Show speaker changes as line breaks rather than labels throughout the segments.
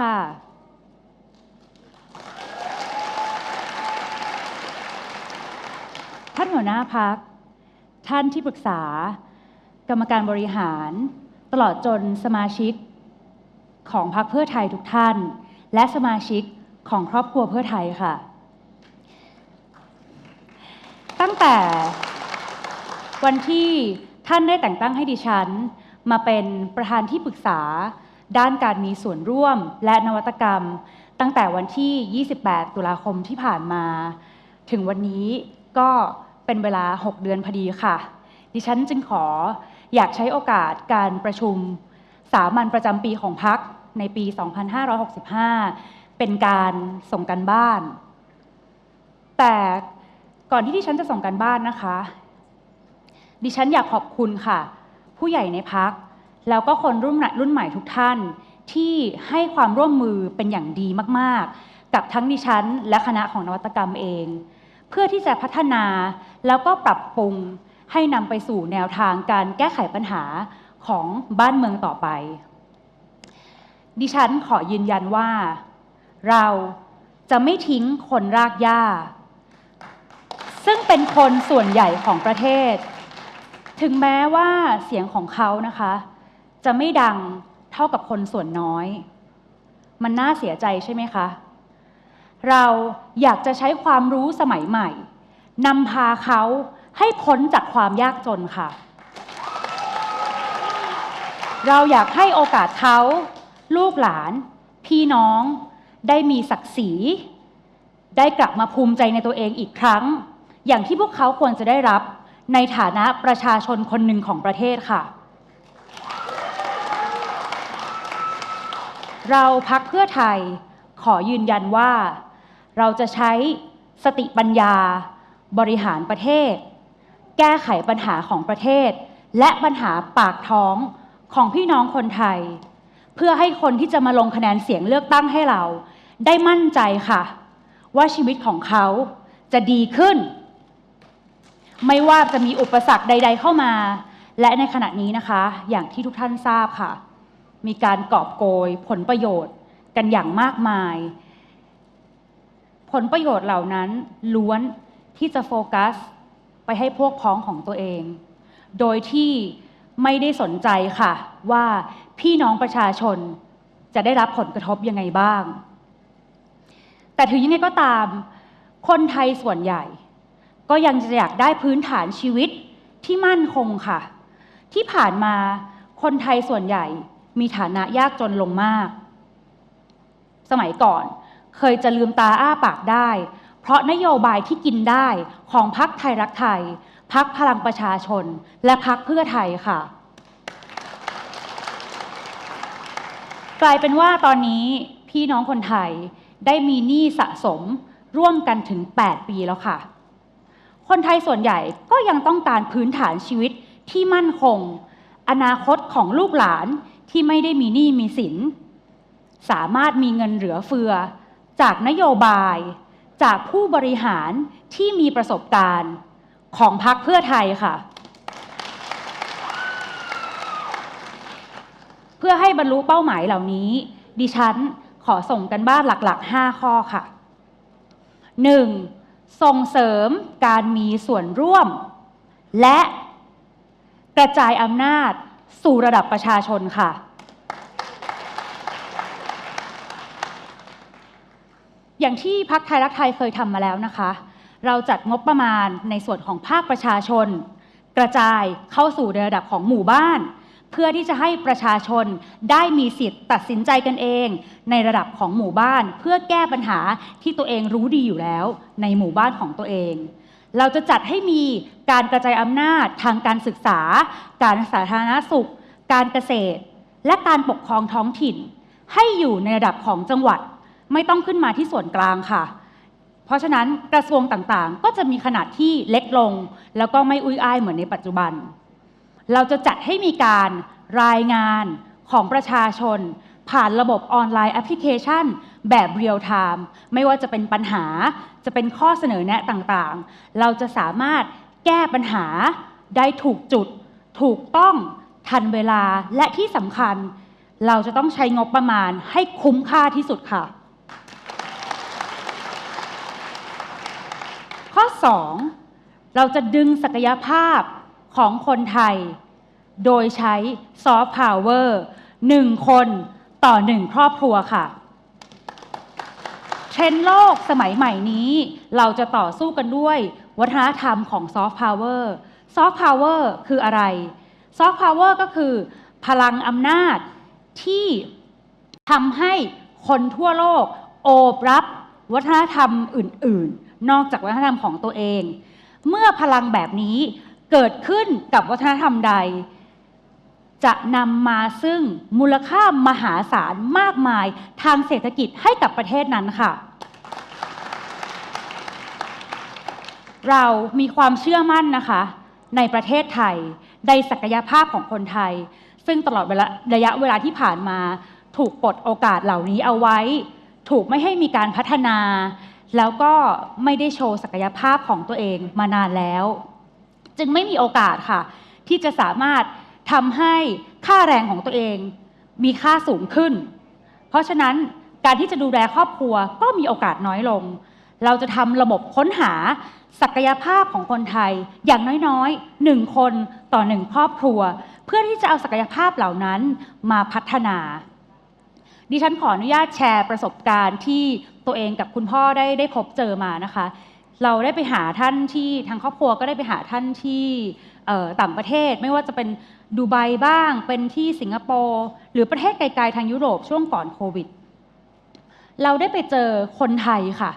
ค่ะ ท่านหัวหน้าพัก ท่านที่ปรึกษา กรรมการบริหาร ตลอดจนสมาชิก ของพรรคเพื่อไทยทุกท่าน และสมาชิกของครอบครัวเพื่อไทยค่ะ ตั้งแต่วันที่ท่านได้แต่งตั้งให้ดิฉัน มาเป็นประธานที่ปรึกษา ด้านการมีส่วนร่วมและนวัตกรรม ตั้งแต่วันที่ 28 ตุลาคมที่ผ่านมา ถึงวันนี้ก็เป็นเวลา 6 เดือนพอดีค่ะ ดิฉันจึงขออยากใช้โอกาสการประชุมสามัญประจำปีของพักในปี 2565 เป็นการส่งกันบ้าน แต่ก่อนที่ดิฉันจะส่งกันบ้านนะคะ ดิฉันอยากขอบคุณค่ะ ผู้ใหญ่ในพัก แล้วก็คนรุ่นใหม่รุ่นใหม่ทุกท่านที่ให้ความร่วมมือเป็นอย่างดีมากๆ กับทั้งดิฉันและคณะของนวัตกรรมเอง เพื่อที่จะพัฒนาแล้วก็ปรับปรุงให้นำไปสู่แนวทางการแก้ไขปัญหาของบ้านเมืองต่อไป ดิฉันขอยืนยันว่า เราจะไม่ทิ้งคนรากหญ้า ซึ่งเป็นคนส่วนใหญ่ของประเทศ ถึงแม้ว่าเสียงของเขานะคะ จะไม่ดังเท่ากับคนส่วนน้อย มันน่าเสียใจใช่ไหมคะ เราอยากจะใช้ความรู้สมัยใหม่นำพาเขาให้พ้นจากความยากจนค่ะ เราอยากให้โอกาสเขา ลูกหลาน พี่น้อง ได้มีศักดิ์ศรี ได้กลับมาภูมิใจในตัวเองอีกครั้ง อย่างที่พวกเขาควรจะได้รับในฐานะประชาชนคนหนึ่งของประเทศค่ะ เราพักเพื่อไทยขอยืนยันว่า เราจะใช้สติปัญญา บริหารประเทศ แก้ไขปัญหาของประเทศ และปัญหาปากท้องของพี่น้องคนไทย เพื่อให้คนที่จะมาลงคะแนนเสียงเลือกตั้งให้เรา ได้มั่นใจค่ะ ว่าชีวิตของเขาจะดีขึ้น ไม่ว่าจะมีอุปสรรคใด ๆ เข้ามา และในขณะนี้นะคะ อย่างที่ทุกท่านทราบค่ะ มีการกอบโกยผลประโยชน์กันอย่างมากมาย ผลประโยชน์เหล่านั้นล้วนที่จะโฟกัสไปให้พวกพ้องของตัวเอง โดยที่ไม่ได้สนใจค่ะ ว่าพี่น้องประชาชนจะได้รับผลกระทบยังไงบ้าง แต่ถึงยังไงก็ตาม คนไทยส่วนใหญ่ ก็ยังจะอยากได้พื้นฐานชีวิตที่มั่นคงค่ะ ที่ผ่านมาคนไทยส่วนใหญ่ มีฐานะยากจนลงมาก สมัยก่อน เคยจะลืมตาอ้าปากได้ เพราะนโยบายที่กินได้ของพักไทยรักไทย พักพลังประชาชน และพักเพื่อไทยค่ะ กลายเป็นว่าตอนนี้พี่น้องคนไทยได้มีหนี้สะสมร่วมกันถึง 8 ปีแล้วค่ะ คนไทยส่วนใหญ่ก็ยังต้องการพื้นฐานชีวิตที่มั่นคง อนาคตของลูกหลาน ที่ไม่ได้มีหนี้มีสิน สามารถมีเงินเหลือเฟือ จากนโยบาย จากผู้บริหารที่มีประสบการณ์ของพรรคเพื่อไทยค่ะ เพื่อให้บรรลุเป้าหมายเหล่านี้ ดิฉันขอส่งกันบ้านหลักๆ 5 ข้อค่ะ 1. ส่งเสริมการมีส่วนร่วม และกระจายอำนาจ สู่ระดับประชาชนค่ะ อย่างที่พักไทยรักไทยเคยทำมาแล้วนะคะ เราจัดงบประมาณในส่วนของภาคประชาชน กระจายเข้าสู่ระดับของหมู่บ้าน เพื่อที่จะให้ประชาชนได้มีสิทธิ์ตัดสินใจกันเอง ในระดับของหมู่บ้าน เพื่อแก้ปัญหาที่ตัวเองรู้ดีอยู่แล้ว ในหมู่บ้านของตัวเอง เราจะจัดให้มีการกระจายอำนาจทางการศึกษา การสาธารณสุข การเกษตร และการปกครองท้องถิ่น ให้อยู่ในระดับของจังหวัดไม่ต้องขึ้นมาที่ส่วนกลางค่ะ เพราะฉะนั้นกระทรวงต่างๆ ก็จะมีขนาดที่เล็กลง แล้วก็ไม่อุ้ยอ้ายเหมือนในปัจจุบัน เราจะจัดให้มีการรายงานของประชาชน ผ่านระบบออนไลน์แอปพลิเคชัน แบบเรียลไทม์ไม่ว่าจะเป็นปัญหาจะเป็นข้อเสนอแนะต่างๆ เราจะสามารถแก้ปัญหาได้ถูกจุด ถูกต้องทันเวลาและที่สำคัญ เราจะต้องใช้งบประมาณให้คุ้มค่าที่สุดค่ะ ข้อ 2 เราจะดึงศักยภาพของคนไทย โดยใช้ซอฟต์พาวเวอร์หนึ่งคนต่อหนึ่งครอบครัวค่ะ รนด์โลกสมัยใหม่นี้ เราจะต่อสู้กันด้วย วัฒนธรรมของซอฟต์พาวเวอร์ซอฟต์พาวเวอร์คืออะไรซอฟต์พาวเวอร์ก็คือพลังอำนาจที่ทำให้คนทั่วโลก โอบรับวัฒนธรรมอื่น ๆ นอกจากวัฒนธรรมของตัวเอง เมื่อพลังแบบนี้เกิดขึ้นกับวัฒนธรรมใด จะนำมาซึ่งมูลค่ามหาศาลมากมายทางเศรษฐกิจให้กับประเทศนั้นค่ะ เรามีความเชื่อมั่นนะคะ ในประเทศไทยในศักยภาพของคนไทย ซึ่งตลอดระยะเวลาที่ผ่านมา ถูกปลดโอกาสเหล่านี้เอาไว้ ถูกไม่ให้มีการพัฒนา แล้วก็ไม่ได้โชว์ศักยภาพของตัวเองมานานแล้ว จึงไม่มีโอกาสค่ะ ที่จะสามารถทำให้ค่าแรงของตัวเอง มีค่าสูงขึ้น เพราะฉะนั้นการที่จะดูแลครอบครัวก็มีโอกาสน้อยลง เราจะทำระบบค้นหาศักยภาพของคนไทยอย่างน้อยๆหนึ่งคนต่อหนึ่งครอบครัว เพื่อที่จะเอาศักยภาพเหล่านั้นมาพัฒนา ดิฉันขออนุญาตแชร์ประสบการณ์ที่ตัวเองกับคุณพ่อได้ได้พบเจอมานะคะ เราได้ไปหาท่านที่ทางครอบครัวก็ได้ไปหาท่านที่ต่างประเทศ ไม่ว่าจะเป็นดูไบบ้าง เป็นที่สิงคโปร์หรือประเทศไกลๆทางยุโรปช่วงก่อนโควิด เราได้ไปเจอคนไทยค่ะ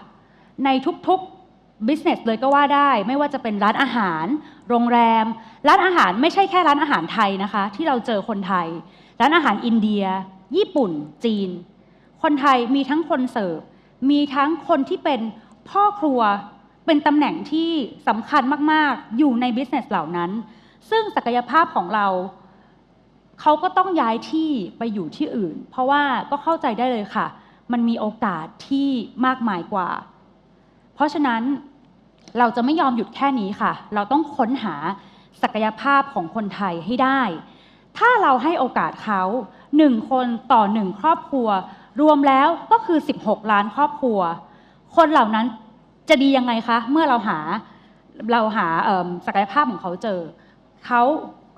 ในทุกๆ business เลยก็ว่าได้ ไม่ว่าจะเป็นร้านอาหาร โรงแรม ร้านอาหารไม่ใช่แค่ร้านอาหารไทยนะคะ ที่เราเจอคนไทย ร้านอาหารอินเดีย ญี่ปุ่น จีน คนไทยมีทั้งคนเสิร์ฟ มีทั้งคนที่เป็นพ่อครัว เป็นตำแหน่งที่สำคัญมากๆ อยู่ใน business เหล่านั้น ซึ่งศักยภาพของเราเขาก็ต้องย้ายที่ไปอยู่ที่อื่น เพราะว่าก็เข้าใจได้เลยค่ะ มันมีโอกาสที่มากมายกว่า เพราะฉะนั้นเราจะไม่ยอมหยุดแค่นี้ค่ะ เราต้องค้นหาศักยภาพของคนไทยให้ได้ ถ้าเราให้โอกาสเขาหนึ่งคนต่อหนึ่งครอบครัว รวมแล้วก็คือ 16 ล้านครอบครัว คนเหล่านั้นจะดียังไงคะ เมื่อเราหาเราหาศักยภาพของเขาเจอ เขา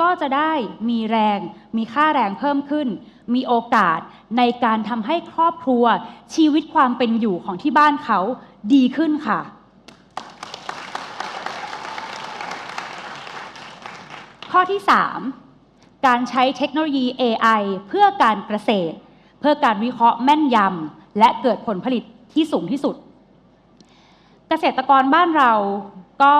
ก็จะได้มีแรง มีค่าแรงเพิ่มขึ้น มีโอกาสในการทำให้ครอบครัว ชีวิตความเป็นอยู่ของที่บ้านเขา ดีขึ้นค่ะ ข้อที่ 3 การใช้เทคโนโลยี AI เพื่อการเกษตร เพื่อการวิเคราะห์แม่นยำและเกิดผลผลิตที่สูงที่สุด เกษตรกรบ้านเราก็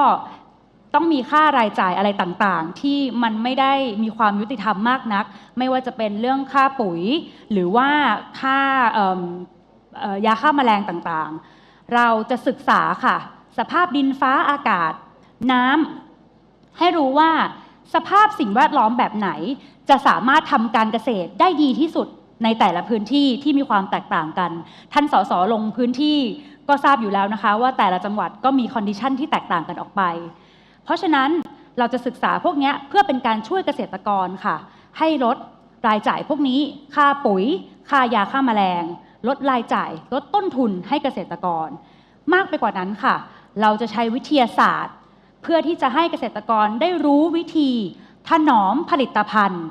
ต้องมีค่ารายจ่ายอะไรต่างๆ ที่มันไม่ได้มีความยุติธรรมมากนัก ไม่ว่าจะเป็นเรื่องค่าปุ๋ย หรือว่าค่ายาฆ่าแมลงต่างๆ เราจะศึกษาค่ะ สภาพดินฟ้าอากาศ น้ำให้รู้ว่าสภาพสิ่งแวดล้อมแบบไหน จะสามารถทำการเกษตรได้ดีที่สุดในแต่ละพื้นที่ที่มีความแตกต่างกัน ท่านสสลงพื้นที่ก็ทราบอยู่แล้วนะคะ ว่าแต่ละจังหวัดก็มีคอนดิชันที่แตกต่างกันออกไป เพราะฉะนั้นเราจะศึกษาพวกนี้เพื่อเป็นการช่วยเกษตรกรค่ะ ให้ลดรายจ่ายพวกนี้ ค่าปุ๋ย ค่ายาฆ่าแมลง ลดรายจ่าย ลดต้นทุนให้เกษตรกร มากไปกว่านั้นค่ะ เราจะใช้วิทยาศาสตร์ เพื่อที่จะให้เกษตรกรได้รู้วิธีถนอมผลิตภัณฑ์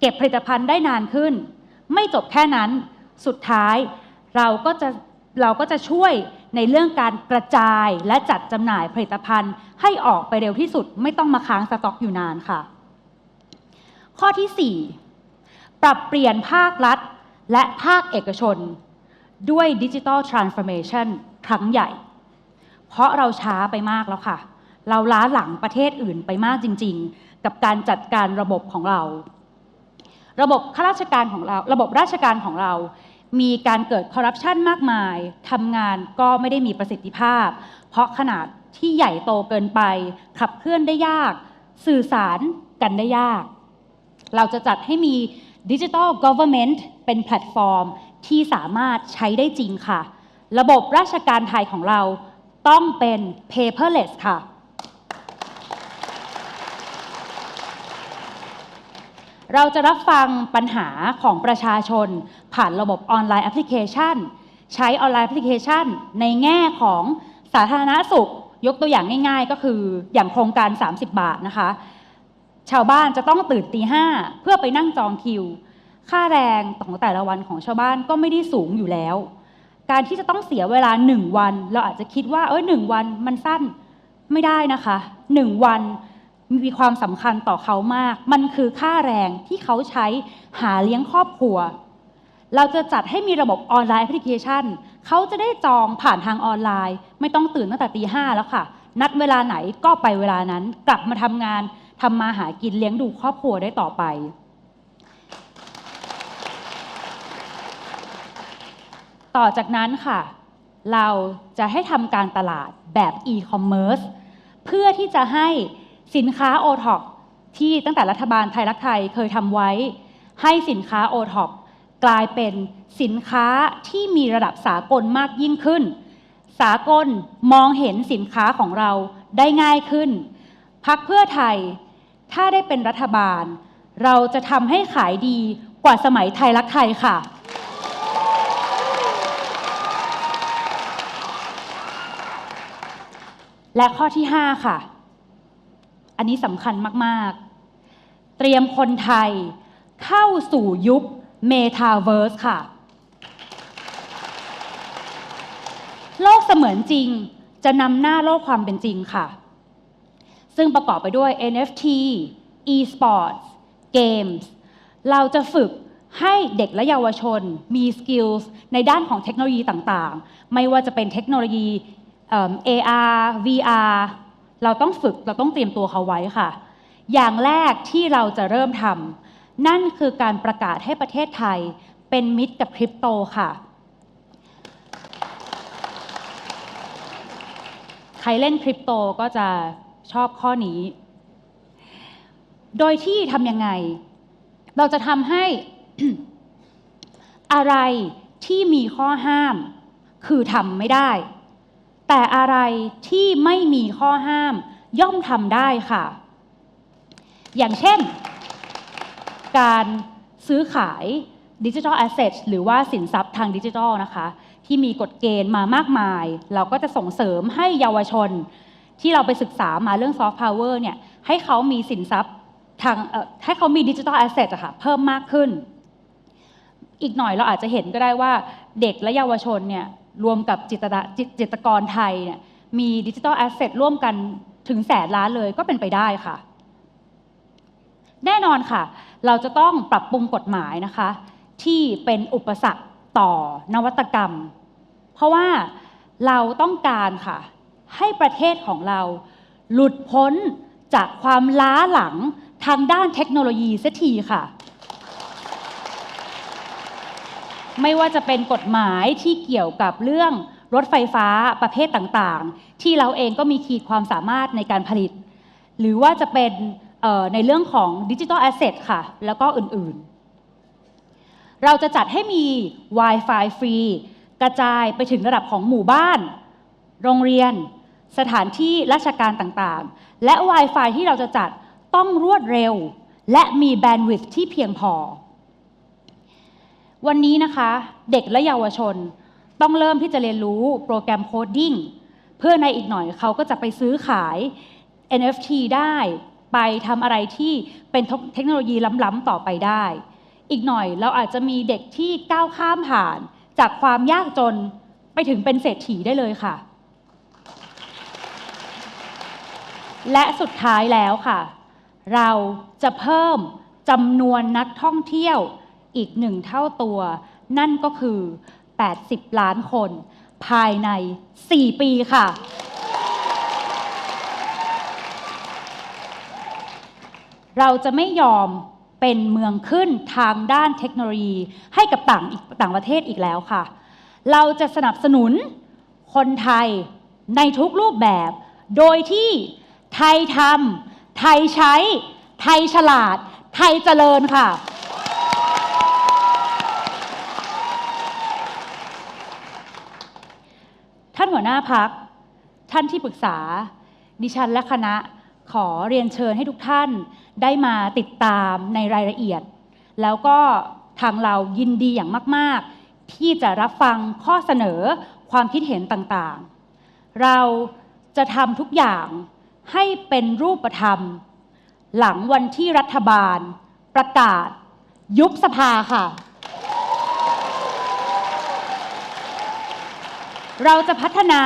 เก็บผลิตภัณฑ์ได้นานขึ้น ไม่จบแค่นั้นสุดท้ายเราก็จะเราก็จะช่วยในเรื่องการกระจายและจัดจำหน่ายผลิตภัณฑ์ ให้ออกไปเร็วที่สุด ไม่ต้องมาค้างสต็อกอยู่นานค่ะ ข้อที่ 4 ปรับเปลี่ยนภาครัฐ และภาคเอกชน ด้วยดิจิ t a ลทรานส์ฟอร์เมชันครั้งใหญ่ เพราะเราช้าไปมากแล้วค่ะ เราล้าหลังประเทศอื่นไปมากจริง ๆ กับการจัดการระบบของเรา ระบบข้าราชการของเรา ระบบราชการของเรา มีการเกิดคอร์รัปชันมากมายทำงานก็ไม่ได้มีประสิทธิภาพ เพราะขนาดที่ใหญ่โตเกินไป ขับเคลื่อนได้ยาก สื่อสารกันได้ยาก เราจะจัดให้มีดิจิ t a ล Government เป็นแพลตฟอร์ม ที่สามารถใช้ได้จริงค่ะ ระบบราชการไทยของเราต้องเป็น paperless ค่ะ เราจะรับฟังปัญหาของประชาชน ผ่านระบบออนไลน์แอปพลิเคชัน ใช้ออนไลน์แอปพลิเคชัน ในแง่ของสาธารณสุข ยกตัวอย่างง่ายๆ ก็คืออย่างโครงการ 30 บาทนะคะ ชาวบ้านจะต้องตื่นตีห้าเพื่อไปนั่งจองคิว ค่าแรงของแต่ละวันของชาวบ้านก็ไม่ได้สูงอยู่แล้ว การที่จะต้องเสียเวลาหนึ่งวัน เราอาจจะคิดว่า เอ้ยหนึ่งวันมันสั้นไม่ได้นะคะหนึ่งวันมีความสำคัญต่อเขามาก มันคือค่าแรงที่เขาใช้หาเลี้ยงครอบครัว เราจะจัดให้มีระบบออนไลน์แอปพลิเคชัน เขาจะได้จองผ่านทางออนไลน์ ไม่ต้องตื่นตั้งแต่ตีห้าแล้วค่ะ นัดเวลาไหนก็ไปเวลานั้น กลับมาทำงานทำมาหากินเลี้ยงดูครอบครัวได้ต่อไป ต่อจากนั้นค่ะ เราจะให้ทำการตลาดแบบ e-commerce เพื่อที่จะให้สินค้า o t o p ที่ตั้งแต่รัฐบาลไทยรักไทยเคยทำไว้ ให้สินค้า o t o p กลายเป็นสินค้าที่มีระดับสากลมากยิ่งขึ้น สากลมองเห็นสินค้าของเราได้ง่ายขึ้น พักเพื่อไทย ถ้าได้เป็นรัฐบาล เราจะทำให้ขายดีกว่าสมัยไทยรักไทยค่ะ และข้อที่ 5 ค่ะ อันนี้สำคัญมาก ๆ เตรียมคนไทยเข้าสู่ยุคเมตาเวิร์สค่ะ โลกเสมือนจริงจะนำหน้าโลกความเป็นจริงค่ะ ซึ่งประกอบไปด้วย NFT e-sports games เราจะฝึกให้เด็กและเยาวชนมีสกิลส์ในด้านของเทคโนโลยีต่างๆ ไม่ว่าจะเป็นเทคโนโลยี AR VR เราต้องฝึกเราต้องเตรียมตัวเขาไว้ค่ะ อย่างแรกที่เราจะเริ่มทำนั่นคือการประกาศให้ประเทศไทย เป็นมิตรกับคริปโตค่ะ ใครเล่นคริปโตก็จะชอบข้อนี้ โดยที่ทำยังไง เราจะทำให้อะไรที่มีข้อห้าม คือทำไม่ได้ แต่อะไรที่ไม่มีข้อห้ามย่อมทำได้ค่ะ อย่างเช่น การซื้อขายดิจิทัลแอสเซทหรือว่าสินทรัพย์ทางดิจิทัลนะคะ ที่มีกฎเกณฑ์มามากมาย เราก็จะส่งเสริมให้เยาวชน ที่เราไปศึกษามาเรื่องซอฟต์พาวเวอร์เนี่ยให้เขามีสินทรัพย์ทางให้เขามีดิจิทัลแอสเซทอะค่ะเพิ่มมากขึ้น อีกหน่อยเราอาจจะเห็นก็ได้ว่าเด็กและเยาวชนเนี่ย รวมกับจิตรจิตจิตกรไทยเนี่ยมีดิจิทัลแอสเซทร่วมกันถึงแสนล้านเลยก็เป็นไปได้ค่ะ แน่นอนค่ะ เราจะต้องปรับปรุงกฎหมายนะคะ ที่เป็นอุปสรรคต่อนวัตกรรม เพราะว่าเราต้องการค่ะ ให้ประเทศของเรา หลุดพ้นจากความล้าหลังทางด้านเทคโนโลยีเสียทีค่ะ ไม่ว่าจะเป็นกฎหมายที่เกี่ยวกับเรื่องรถไฟฟ้าประเภทต่างๆ ที่เราเองก็มีขีดความสามารถในการผลิต หรือว่าจะเป็นในเรื่องของดิจิทัลแอสเซทค่ะ แล้วก็อื่นๆ เราจะจัดให้มี Wi-Fi ฟรีกระจายไปถึงระดับของหมู่บ้าน โรงเรียน สถานที่ราชการต่างๆ และ Wi-Fi ที่เราจะจัดต้องรวดเร็ว และมีแบนด์วิดที่เพียงพอ วันนี้นะคะเด็กและเยาวชนต้องเริ่มที่จะเรียนรู้โปรแกรมโคดดิ้งเพื่อในอีกหน่อยเขาก็จะไปซื้อขาย NFT ได้ไปทำอะไรที่เป็นเทคโนโลยีล้ำๆต่อไปได้ อีกหน่อยเราอาจจะมีเด็กที่ก้าวข้ามผ่าน จากความยากจนไปถึงเป็นเศรษฐีได้เลยค่ะ และสุดท้ายแล้วค่ะ เราจะเพิ่มจำนวนนักท่องเที่ยว อีกหนึ่งเท่าตัว นั่นก็คือ 80 ล้านคน ภายใน 4 ปีค่ะ เราจะไม่ยอมเป็นเมืองขึ้นทางด้านเทคโนโลยีให้กับต่างอีกต่างประเทศอีกแล้วค่ะ เราจะสนับสนุนคนไทยในทุกรูปแบบ โดยที่ไทยทำไทยใช้ ไทยฉลาด ไทยเจริญค่ะ ท่านหัวหน้าพัก ท่านที่ปรึกษา ดิฉันและคณะขอเรียนเชิญให้ทุกท่านได้มาติดตามในรายละเอียด แล้วก็ทางเรายินดีอย่างมาก ๆ ที่จะรับฟังข้อเสนอความคิดเห็นต่างๆ เราจะทำทุกอย่างให้เป็นรูปธรรม หลังวันที่รัฐบาล ประกาศ ยุบสภาค่ะ เราจะพัฒนา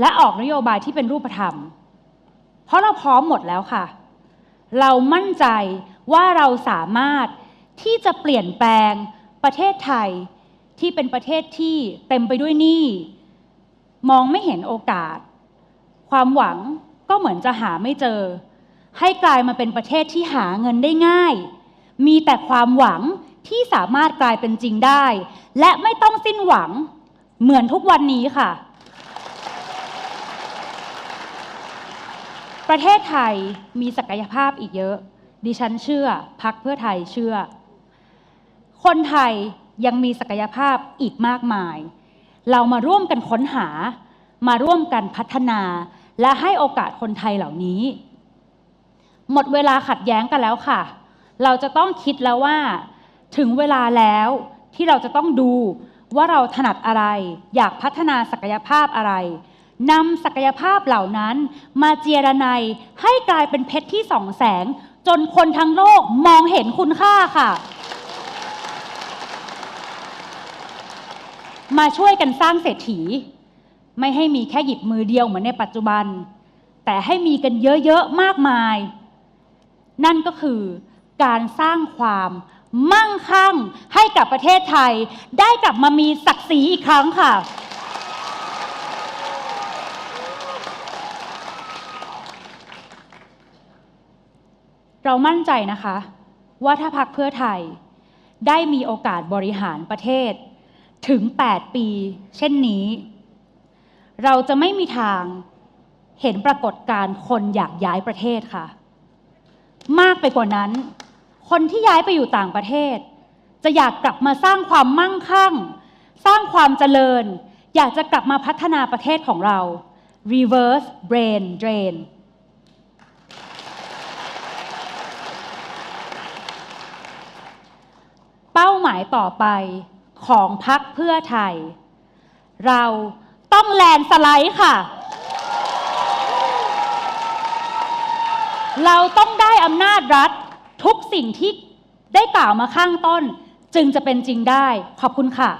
และออกนโยบายที่เป็นรูปธรรม เพราะเราพร้อมหมดแล้วค่ะ เรามั่นใจว่าเราสามารถที่จะเปลี่ยนแปลงประเทศไทยที่เป็นประเทศที่เต็มไปด้วยหนี้มองไม่เห็นโอกาส ความหวังก็เหมือนจะหาไม่เจอ ให้กลายมาเป็นประเทศที่หาเงินได้ง่าย มีแต่ความหวังที่สามารถกลายเป็นจริงได้ และไม่ต้องสิ้นหวัง เหมือนทุกวันนี้ค่ะ ประเทศไทยมีศักยภาพอีกเยอะ ดิฉันเชื่อพักเพื่อไทยเชื่อ คนไทยยังมีศักยภาพอีกมากมาย เรามาร่วมกันค้นหา มาร่วมกันพัฒนา และให้โอกาสคนไทยเหล่านี้ หมดเวลาขัดแย้งกันแล้วค่ะ เราจะต้องคิดแล้วว่า ถึงเวลาแล้วที่เราจะต้องดู ว่าเราถนัดอะไร อยากพัฒนาศักยภาพอะไรนำศักยภาพเหล่านั้น มาเจียรนัยให้กลายเป็นเพชรที่ส่องแสง จนคนทั้งโลกมองเห็นคุณค่าค่ะ มาช่วยกันสร้างเศรษฐี ไม่ให้มีแค่หยิบมือเดียวเหมือนในปัจจุบัน แต่ให้มีกันเยอะ ๆ มากมาย นั่นก็คือการสร้างความ มั่งคั่งให้กับประเทศไทย ได้กลับมามีศักดิ์ศรีอีกครั้งค่ะ เรามั่นใจนะคะ ว่าถ้าพักเพื่อไทย ได้มีโอกาสบริหารประเทศ ถึง 8 ปี เช่นนี้ เราจะไม่มีทางเห็นปรากฏการณ์คนอยากย้ายประเทศค่ะ มากไปกว่านั้น คนที่ย้ายไปอยู่ต่างประเทศ จะอยากกลับมาสร้างความมั่งคั่ง สร้างความเจริญ อยากจะกลับมาพัฒนาประเทศของเรา reverse brain drain เป้าหมายต่อไปของพักเพื่อไทย เราต้องแลนสไลด์ค่ะ เราต้องได้อำนาจรัฐ ทุกสิ่งที่ได้กล่าวมาข้างต้นจึงจะเป็นจริงได้ ขอบคุณค่ะ